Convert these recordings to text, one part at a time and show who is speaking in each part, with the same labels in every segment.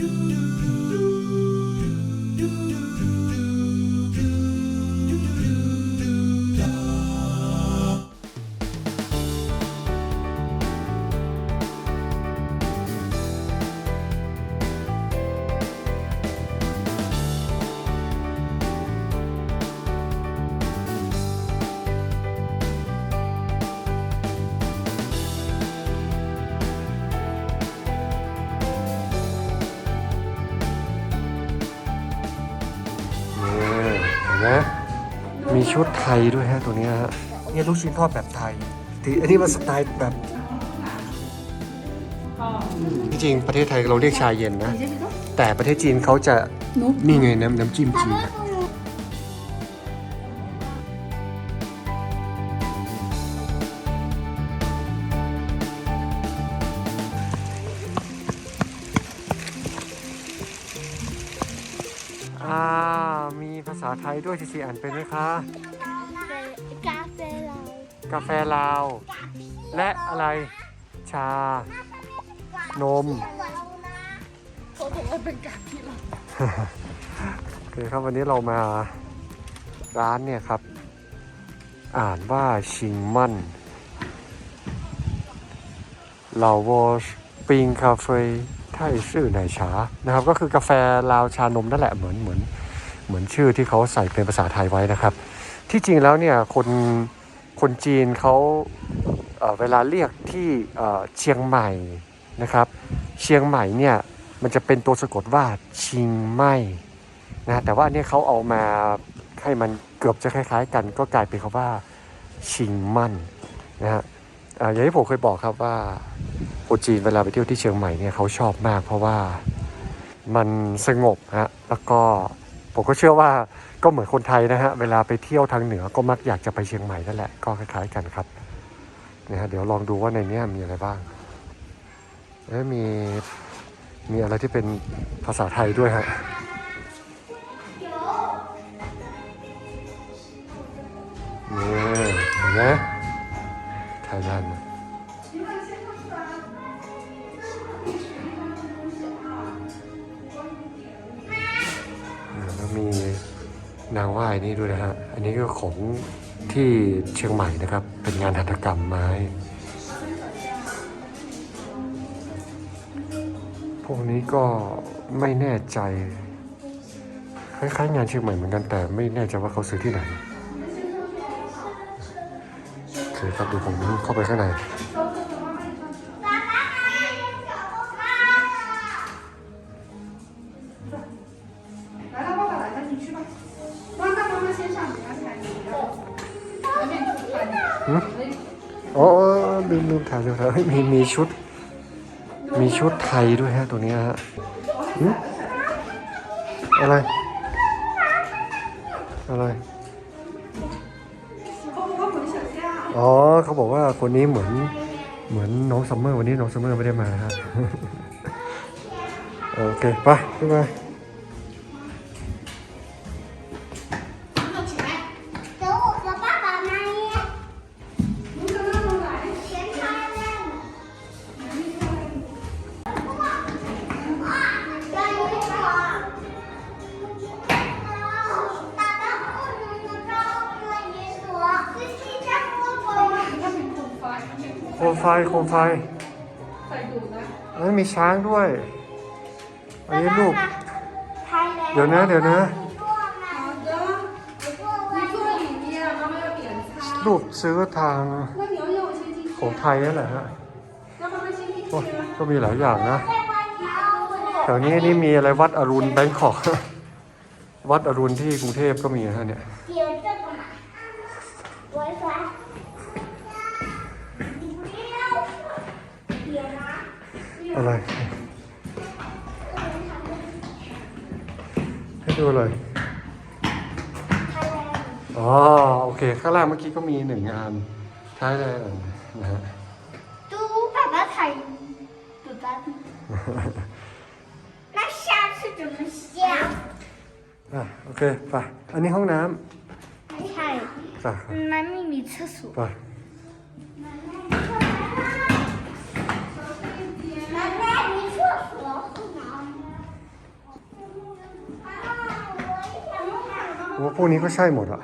Speaker 1: นี่ นไหมมีชุดไทยด้วยฮะตัวเนี้ยฮะเนี่ยลูกชิ้นทอดแบบไทยที่อันนี้มันสไตล์แบบจริงๆประเทศไทยเราเรียกชาเย็นนะ แต่ประเทศจีนเขาจะนี่ไงน้ำน้ำจิ้มจีนอะ อ่า มีภาษาไทยด้วยทีซีอ่านเป็นไหมคะ
Speaker 2: กาแฟเรา
Speaker 1: กาแฟลาว และอะไร ชา นม
Speaker 2: เขาบอกว่าเป็นกาที่เรา
Speaker 1: โอเคครับวันนี้เรามาร้านเนี่ยครับ อ่านว่าชิงมันเหลาวอชปิงคาเฟ่ ไทยชื่อไหนชานะครับ ก็คือกาแฟลาวชานมนั่นแหละเหมือนเหมือนเหมือนชื่อที่เขาใส่เป็นภาษาไทยไว้นะครับ ที่จริงแล้วเนี่ยคนคนจีนเขาเออเวลาเรียกที่เอ่อเชียงใหม่นะครับ เชียงใหม่เนี่ยมันจะเป็นตัวสะกดว่าชิงไม่นะแต่ว่าอันเนี้เขาเอามาให้มันเกือบจะคล้าย ๆ กัน ก็กลายเป็นคำว่าชิงมั่นนะฮะอ่าอย่างที่ผมเคยบอกครับว่า คนจีนเวลาไปเที่ยวที่เชียงใหม่เนี่ยเขาชอบมาก เพราะว่ามันสงบฮะแล้วก็ผมก็เชื่อว่าก็เหมือนคนไทยนะฮะเวลาไปเที่ยวทางเหนือก็มักอยากจะไปเชียงใหม่นั่นแหละก็คล้ายๆกันครับนะฮะเดี๋ยวลองดูว่าในนี้มีอะไรบ้างเอ้ยมีมีอะไรที่เป็นภาษาไทยด้วยฮะนี่เห็นไหมไทยแลนด์ นางว่ายนี่ด้วยนะฮะ อันนี้ก็ของที่เชียงใหม่นะครับ เป็นงานหัตถกรรมไม้ พวกนี้ก็ไม่แน่ใจ คล้ายๆงานเชียงใหม่เหมือนกันแต่ไม่แน่ใจว่าเขาซื้อที่ไหนโอเคครับเดี๋ยวผมเข้าไปข้างใน
Speaker 3: 来了，爸爸来了，你去吧。
Speaker 1: อ๋อ้ลืมลืมถ่ายลืวถ่ายมีมีชุด มีชุดไทยด้วยฮะตัวนี้ฮะอะไร อะไร อ๋อเขาบอกว่าคนนี้เหมือน เหมือนน้องซัมเมอร์วันนี้น้องซัมเมอร์ไม่ได้มาฮะ โอเค ไป
Speaker 3: ไป
Speaker 1: โคมไฟ
Speaker 3: ใส่ดูนะ
Speaker 1: แล้วมีช้างด้วย อันนี้
Speaker 2: ลูก
Speaker 1: เดี๋ยวนะเดี๋ยวนะรูปซื้อทางของไทยนั่นแหละฮะก็มีหลายอย่างนะแถวนี้นี่มีอะไรวัดอรุณแบงคอก วัดอรุณที่กรุงเทพก็มีฮะเนี่ย อะไร ให้ดูเลย
Speaker 2: 开了。
Speaker 1: อ๋อ โอเค ข้างล่างเมื่อกี้ก็มีหนึ่งงานท้ายเลยนะฮะ
Speaker 2: 都爸爸踩肚子。那下次怎么下？
Speaker 1: อ่ะโอเค ไป อันนี้ห้องน้
Speaker 2: 踩。ำ
Speaker 1: จ้ะ
Speaker 2: 妈咪，你厕所。
Speaker 1: ไป
Speaker 2: 奶奶，你厕所是哪
Speaker 1: ว่าพวกนี้ก็ใช่หมดอะ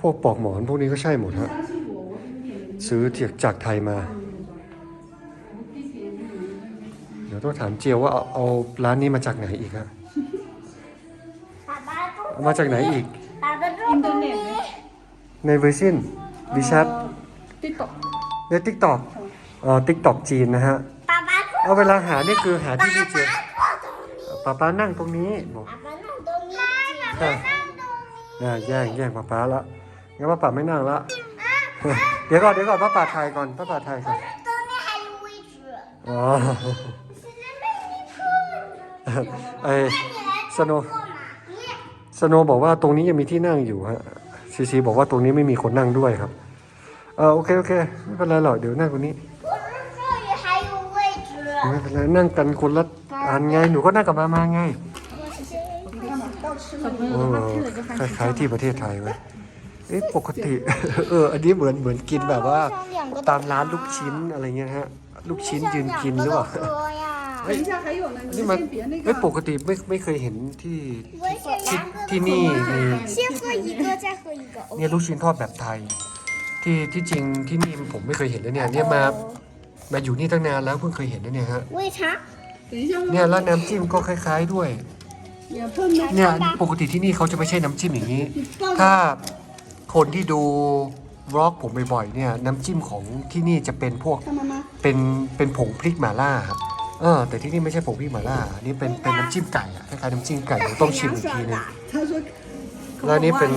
Speaker 1: พวกปอกหมอนพวกนี้ก็ใช่หมดฮะซื้อเถียกจากไทยมา เดี๋ยวต้องถามเจียวว่าเอาเอาร้านนี้มาจากไหนอีกฮะมาจากไหนอีก
Speaker 2: อินเทอร์เน็ต
Speaker 1: ในเวอร์ซินดิชับ
Speaker 3: ติ๊กต็อก
Speaker 1: ในติ๊กตอกเอ่อติ๊กตอกจีนนะฮะเอาเวลาหานี่คือหาที่ที่เจียวป้าป้านั่งตรงนี้บอก
Speaker 2: ป้านั่
Speaker 1: งต
Speaker 2: รงนี้
Speaker 1: นี่ยแย่งแย่งป้าป๋าละงั้นป้าป๋าไม่นั่งละ เดี๋ยวก่อนเดี๋ยวก่อนป้าป๋าถ่ายก่อนป้าป๋าถ่ายก่อน
Speaker 2: Donut had a wager.
Speaker 1: อ๋อ ไอสโน
Speaker 2: ว์
Speaker 1: สโนว์บอกว่าตรงนี้ยังมีที่นั่งอยู่ฮะซีซีบอกว่าตรงนี้ไม่มีคนนั่งด้วยครับเออโอเคโอเคไม่เป็นไรหรอกเดี๋ยวนั่งตรงนี้ไม่เป็นไรนั่งกันคนละอันไงหนูก็นั่งกับมามาไง คล้ายๆที่ประเทศไทยไหมเอ๊ะปกติ เออ อันนี้เหมือนเหมือนกินแบบว่า ตามร้านลูกชิ้นอะไรเงี้ยฮะ ลูกชิ้นยืนกินหรือเปล่า
Speaker 3: เย
Speaker 1: นี่มันเฮ้ปกติไม่ไม่เคยเห็นที่ที่ที่นี่มีเนี่ยลูกชิ้นทอดแบบไทย ที่ที่จริงที่นี่ผมไม่เคยเห็นเลยเนี่ยเนี่ยมามาอยู่นี่ตั้งนานแล้วเพิ่งเคยเห็นเลยเนี่ยฮะเนี่ยร้านน้ำจิ้มก็คล้าย ๆด้วย เนี่ยปกติที่นี่เขาจะไม่ใช่น้ำจิ้มอย่างนี้ ถ้าคนที่ดูวล็อกผมบ่อยๆเนี่ยน้ำจิ้มของที่นี่จะเป็นพวกเป็นเป็นผงพริกหมาล่าครับเออแต่ที่นี่ไม่ใช่ผงพริกหมาล่านี่เป็นเป็นน้ำจิ้มไก่อะคล้ายๆน้ำจิ้มไก่ต้องชิมอีกทีนึง
Speaker 3: แล้วนี่เป็
Speaker 1: น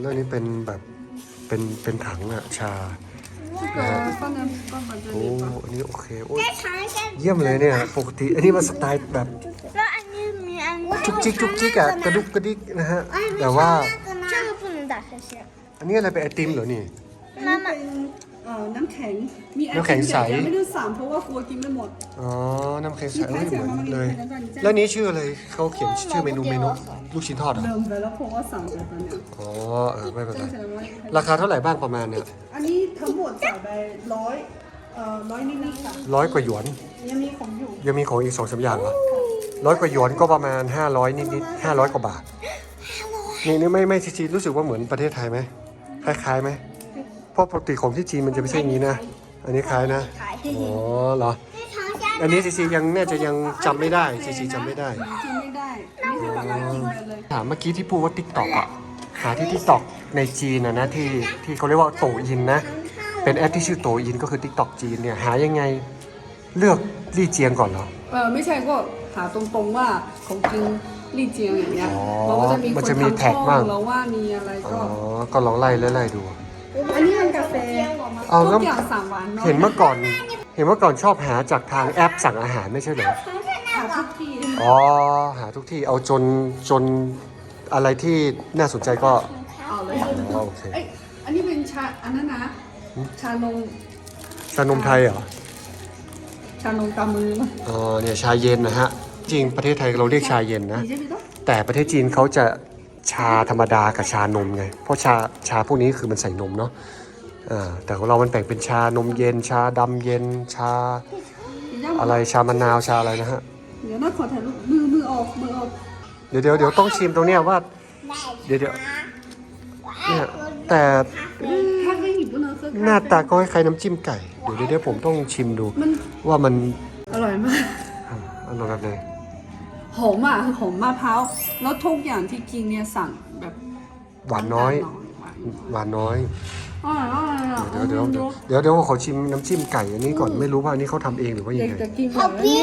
Speaker 1: แล้วนนี้เป็นแบบเป็นเป็นถังอะชา โอ้อันนี้โอเคโอ้ยเยี่ยมเลยเนี่ยปกติอันนี้มันสไตล์แบบ
Speaker 2: แล้วอันนี้มีอัน
Speaker 1: จุกจิกจุกจิกอะกระดุกกระดิกนะฮะแต่ว่าอันนี้อะไรเป็นไอติมเหรอนี่
Speaker 3: น้ำแข็ง มีแอั
Speaker 1: น้ำแข็งใส แต่
Speaker 3: ยังไม่ได้สั่งเพราะว่ากลัวกินไม่หมด
Speaker 1: อ๋อ น้ำแข็งใสเอ้ยหมืเลย แล้วนี้ชื่ออะไรเขาเขียนชื่อเมนูเมนูลูกชิ้นทอดเหรอ
Speaker 3: เริ่มไปแล้วเพราะว่าสั่งไปตอนนี้
Speaker 1: อ๋อเออไม่เป็นไร ราคาเท่าไหร่บ้างประมาณเนี่ย
Speaker 3: อันนี้ทั้งหมดจ่ายไปร้อยเอ่อร้อยนิดๆค่ะ
Speaker 1: ร้อยกว่าหยวน
Speaker 3: ยังมีของอยู่
Speaker 1: ยังมีของอีกสองสามอย่างเหรอร้อยกว่าหยวนก็ประมาณห้าร้อยนิดร้อยกว่าบาท นี่นี่ไม่ไม่ชิชิรู้สึกว่าเหมือนประเทศไทยไหมคล้ายๆไหม เพราะปกติของที่จีนมันจะไม่ใช่อย่างนี้นะ อันนี้ขายนะอ๋อเหรอ อันนี้ซีซียังน่าจะยังจำไม่ได้ซีซีจำไม่ได้
Speaker 3: ไม่ได้ ไม่ใช่แบบเรากินกัน
Speaker 1: ถามเมื่อกี้ที่พูดว่าติ๊กตอกอะหาที่ติ๊กตอกในจีนนะนะที่ที่เขาเรียกว่าโตอินนะ เป็นแอปที่ชื่อโตอินก็คือติ๊กตอกจีนเนี่ยหายังไงเลือกลี่เจียงก่อนเหรอ
Speaker 3: เออไม่ใช่ก็หาตรงๆว่าของจริงลี่เจียงอย่างเงี้ยมันก็จะมีค
Speaker 1: มันจะมี
Speaker 3: ทำ
Speaker 1: แท็กช่
Speaker 3: องา
Speaker 1: ง
Speaker 3: แล้วว่ามีอะไรก็
Speaker 1: ก็ลองไล่ไล่ดู
Speaker 3: ฟ่
Speaker 1: เอา
Speaker 3: ก็ทุย่สั่วานเห็
Speaker 1: นเมื่อก่อน เห็นเมื่อก่อนชอบหาจากทางแอปสั่งอาหารไม่ใช่เหรอ
Speaker 3: หาทุกที่
Speaker 1: อ๋อ หาทุกที่เอาจนจนอะไรที่น่าสนใจก็
Speaker 3: เอาเลย
Speaker 1: โอเค
Speaker 3: อันนี้เป็นชาอันนั้นนะชานม
Speaker 1: ชานมไทยเหรอ
Speaker 3: ชานมตามือมั้
Speaker 1: อ๋อเนี่ยชาเย็นนะฮะ จริงประเทศไทยเราเรียกชาเย็นนะแต่ประเทศจีนเขาจะชาธรรมดากับชานมไง เพราะชาชาพวกนี้คือมันใส่นมเนาะ แต่ของเรามันแบ่งเป็นชานมเย็น ชาดำเย็น ชาอะไร ชามะนาว ชาอะไรนะฮะ
Speaker 3: เดี๋ยวน้าขอถ่ายรูปมือมือออก มือออก
Speaker 1: เดี๋ยวเดี๋ยวเดี๋ยวต้องชิมตรงเนี้ยว่า เดี๋ยวเดี๋ยวเนี่ยแต่หน้าตาก็คล้ายน้ำจิ้มไก่ เดี๋ยวเดี๋ยวผมต้องชิมดู ว่ามัน
Speaker 3: อร่อยมาก
Speaker 1: อร่อยแบบไหน
Speaker 3: หอมอะหอมมะพร้าว แล้วทุกอย่างที่กินเนี่ยสั่งแบบ
Speaker 1: หวานน้อย
Speaker 3: หวาน
Speaker 1: น้อย
Speaker 3: อร่อยอร่อยอะ
Speaker 1: เดี๋ยวเดี๋ยวเดี๋ยวเดี๋ยวเดี๋ยวขอชิมน้ำจิ้มไก่อันนี้ก่อนไม่รู้ว่าอันนี้เขาทำเองหรือว่ายั
Speaker 3: เด็
Speaker 1: ง
Speaker 3: ก
Speaker 1: ไง
Speaker 3: จะกินแบบนี้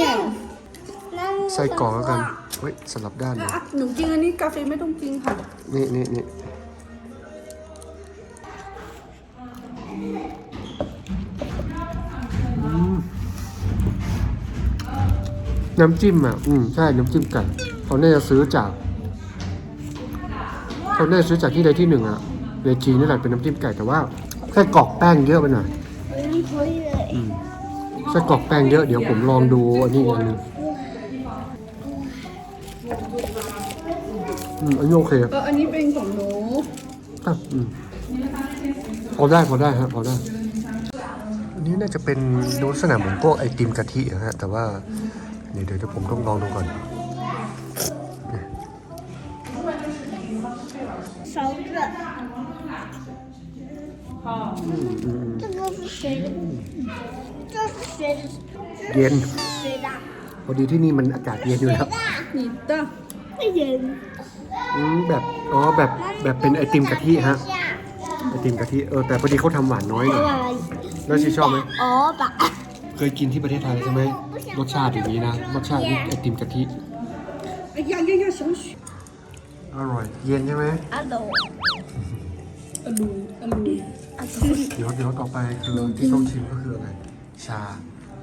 Speaker 1: ใส่กล่องแล้วกันเฮ้ยสลับด้านหน่อย
Speaker 3: อะหนูกินอันนี้กาแฟไม่ต้องกินค่ะ
Speaker 1: นี่นี่นี่อืมน้ำจิ้มอะ อืมใช่น้ำจิ้มไก่เขาน่าจะซื้อจากเขาน่าจะซื้อจากที่ใดที่หนึ่งอะ ในจีนนี่แหละเป็นน้ำจิ้มไก่แต่ว่าแค่กรอกแป้งเยอะไปหน่อยอืมไส้กรอกแป้งเยอะเดี๋ยวผมลองดูอันนี้อีกอันหนึงอืมอันนี้โอเค
Speaker 3: เอออันนี้เป็นของหนู
Speaker 1: ครับอืมพอได้พอได้ครับพอได้ อันนี้น่าจะเป็นดูลักษณะเหมือนพวกไอติมกะทินะฮะแต่ว่าเดี๋ยวเดี๋ยวผมต้องลองดูก่อน
Speaker 2: พ่อ
Speaker 1: เย็น พอดีที่นี่มันอากาศเย็นอยู่แล้ว
Speaker 3: นี่ต้
Speaker 2: อไม่เย็น
Speaker 1: อืมแบบ อ๋อ แบบ แบบเป็นไอติมกะทิฮะ ไอติมกะทิ เออ แต่พอดีเขาทำหวานน้อยหน่อยแล้วชิชอบไหม
Speaker 2: อ๋อปะ
Speaker 1: เคยกินที่ประเทศไทยใช่ไหม รสชาติอย่างนี้นะ รสชาติไอติมกะทิอร่อย เย็นใช่ไหม
Speaker 2: อร่
Speaker 3: อยอร่อยอร่อย
Speaker 1: เดี๋ยวเดี๋ยวต่อไปคือที่ต้องชิมก็คืออะไรชา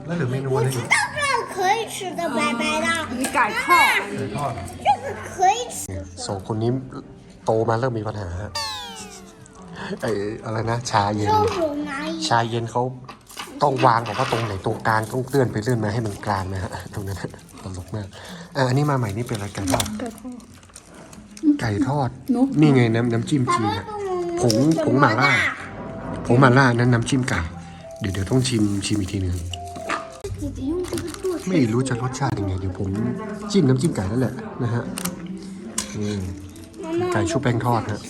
Speaker 1: แล้วเหลือเมนูอะไรอีก
Speaker 2: 到这可以吃的，白白的，
Speaker 3: 你改套。
Speaker 1: ไก่ทอด
Speaker 2: 这个可以吃。
Speaker 1: สองคนนี้โตมาเริ่มมีปัญหาฮะไออะไรนะ ชาเย็น
Speaker 2: 肉手拿一
Speaker 1: ชาเย็นเขาต้องวางแบบว่าตรงไหนตรงกลางต้องเลื่อนไปเลื่อนมาให้มันกลางนะฮะตรงนั้นฮะตลกมากอ่ะอันนี้มาใหม่นี่เป็นอะไรไก่ทอด ไก่ทอด นี่ไงน้ำน้ำจิ้มจีนอะผงผงหม่าล่า ผงมาล่านั้นน้ำจิ้มไก่เดี๋ยวเดี๋ยวต้องชิมชิมอีกทีหนึ่งไม่รู้จะรสชาติยังไงเดี๋ยวผมจิ้มน้ำจิ้มไก่นั่นแหละนะฮะนี่ไก่ชุบแป้งทอดฮะ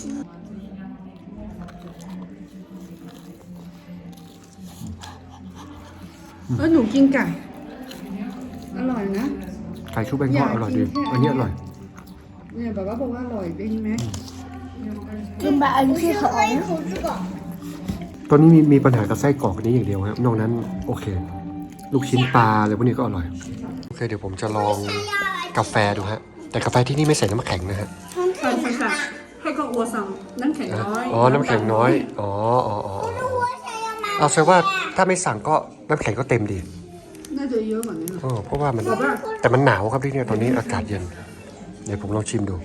Speaker 3: เออหนูกินไก่ อร่อยนะ
Speaker 1: ไก่ชุบแป้งทอดอร่อยดีอันนี้อร่อย
Speaker 3: เนี่ยแบบว่าบอกว่าอร่อยได้ไหม
Speaker 2: คือแบบอันที่เอา
Speaker 1: ตอนนี้มีมีปัญหากับไส้กรอกนี้อย่างเดียวครับ นอกนั้นโอเค ลูกชิ้นปลาอะไรพวกนี้ก็อร่อย โอเคเดี๋ยวผมจะลองกาแฟดูฮะ แต่กาแฟที่นี่ไม่ใส่น้ำแข็งนะฮะ
Speaker 3: ใช่ใช่ค่ให้ก็อัวสั่งน้ำแข็งน้อย
Speaker 1: อ๋อ น้ำแข็งน้อย อ๋ออ๋ออ๋ออ๋เอาแสดงว่าถ้าไม่สั่งก็น้ำแข็งก็เต็มดี
Speaker 3: น่าจะเยอะกว่านี้นอ๋
Speaker 1: เพราะว่ามัน แต่มันหนาวครับที่นี่ตอนนี้อากาศเย็น เดี๋ยวผมลองชิมดู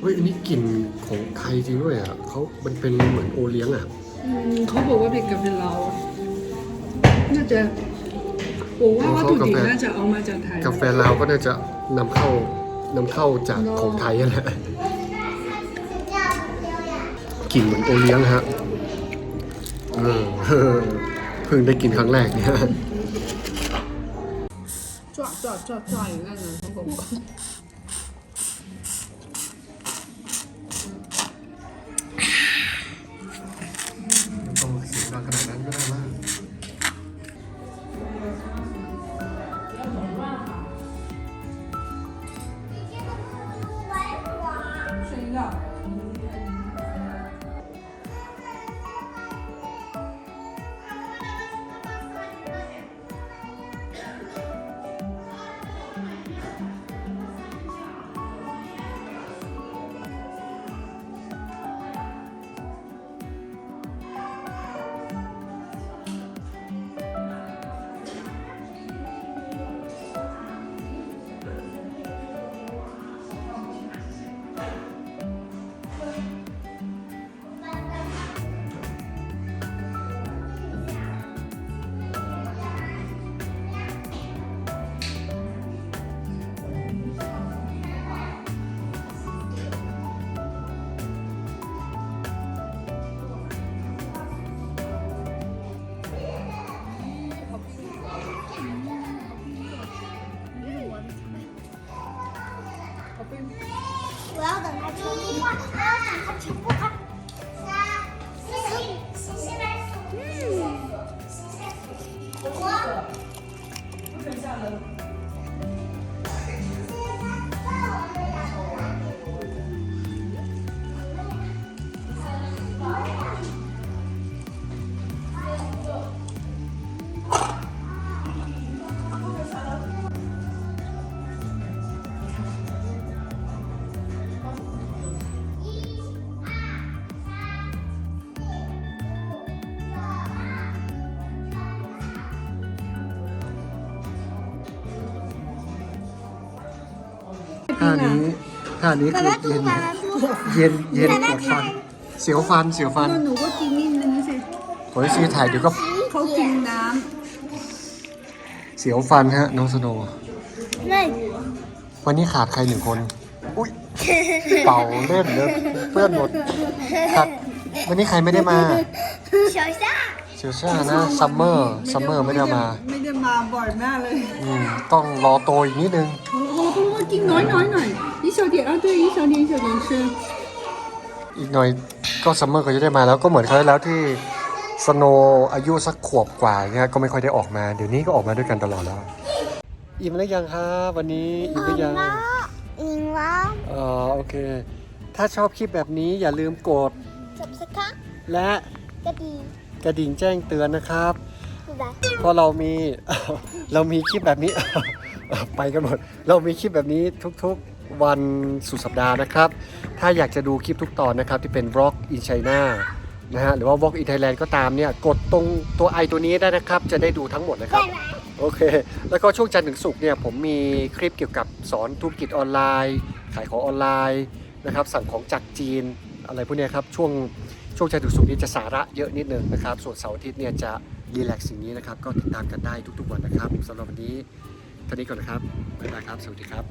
Speaker 1: เฮ้ยอันนี้กลิ่นของไทยจริงด้วยอะเขามันเป็นเหมือนโอเลี้ยงอะ
Speaker 3: เขาบอกว่าเป็นกาแฟลาวน่าจะผมว่าวัตถุดิบน่าจะเอามาจากไทย
Speaker 1: กาแฟลาวก็น่าจะนำเข้านำเข้าจากของไทยนั่นแหละกลิ่นเหมือนโอเลี้ยงฮะเออเพิ่งได้กินครั้งแรกเนี่ย
Speaker 3: จ่อจ่อ
Speaker 1: จ่อจ่ออย่างนั้นนะผม
Speaker 2: 我要า
Speaker 1: นี้ท่านี้คือเย็นเย็นเย็นปวดฟัน เสียวฟันเสียวฟัน
Speaker 3: หนูก็กินนิดนึงสิ
Speaker 1: ขอให้ซีถ่ายเดี๋ยวก็
Speaker 3: เขากินน้ำ
Speaker 1: เสียวฟันฮะน้องสโนว์
Speaker 2: ไม่
Speaker 1: วันนี้ขาดใครหนึ่งคน อุ้ยเป่าเล่นเลยเพื่อนหมดขาดวันนี้ใครไม่ได้มา
Speaker 2: เชลซ่า
Speaker 1: เชียวซ่านะซัมเมอร์ซัมเมอร์ไม่ได้มา
Speaker 3: ไม่ได้มาบ่อยมากเลย
Speaker 1: อืมต้องรอโตอีกนิดนึง
Speaker 3: เขา 萝卜萝卜丁挪一挪一挪，一小点啊，对，一小点一小点吃。
Speaker 1: อีกหน่อยก็ซัมเมอร์ก็จะได้มาแล้วก็เหมือนคราวที่แล้วที่สโนว์อายุสักขวบกว่าเนี่ยก็ไม่ค่อยได้ออกมา เดี๋ยวนี้ก็ออกมาด้วยกันตลอดแล้ว อิ่มแล้วยังครับวันนี้อิ่มหรือยัง
Speaker 2: อิ่มแล้ว
Speaker 1: อ๋อโอเค ถ้าชอบคลิปแบบนี้อย่าลืมกด
Speaker 2: จับสักครั้ง
Speaker 1: และ
Speaker 2: ก็ดี
Speaker 1: กระดิ่งแจ้งเตือนนะครับ
Speaker 2: คือแบบ
Speaker 1: เพราะเรามี เรามีคลิปแบบนี้ ไปกันหมด เรามีคลิปแบบนี้ทุกๆวันสุดสัปดาห์นะครับ ถ้าอยากจะดูคลิปทุกตอนนะครับ ที่เป็น Vlog in China นะฮะหรือว่า Vlog in Thailand ก็ตามเนี่ย กดตรงตัวไอตัวนี้ได้นะครับ จะได้ดูทั้งหมดเลยครับ โอเค แล้วก็ช่วงจันทร์ถึงศุกร์เนี่ย ผมมีคลิปเกี่ยวกับสอนธุรกิจออนไลน์ ขายของออนไลน์นะครับ สั่งของจากจีนอะไรพวกเนี้ยครับ ช่วงช่วงจันทร์ถึงศุกร์นี้จะสาระเยอะนิดนึงนะครับ ส่วนเสาร์อาทิตย์เนี่ยจะรีแลกซ์สิ่งนี้นะครับ ก็ติดตามกันได้ทุกๆวันนะครับสำหรับวันนี้เท่านี้ก่อนนะครับบ๊ายบายครับ สวัสดีครับ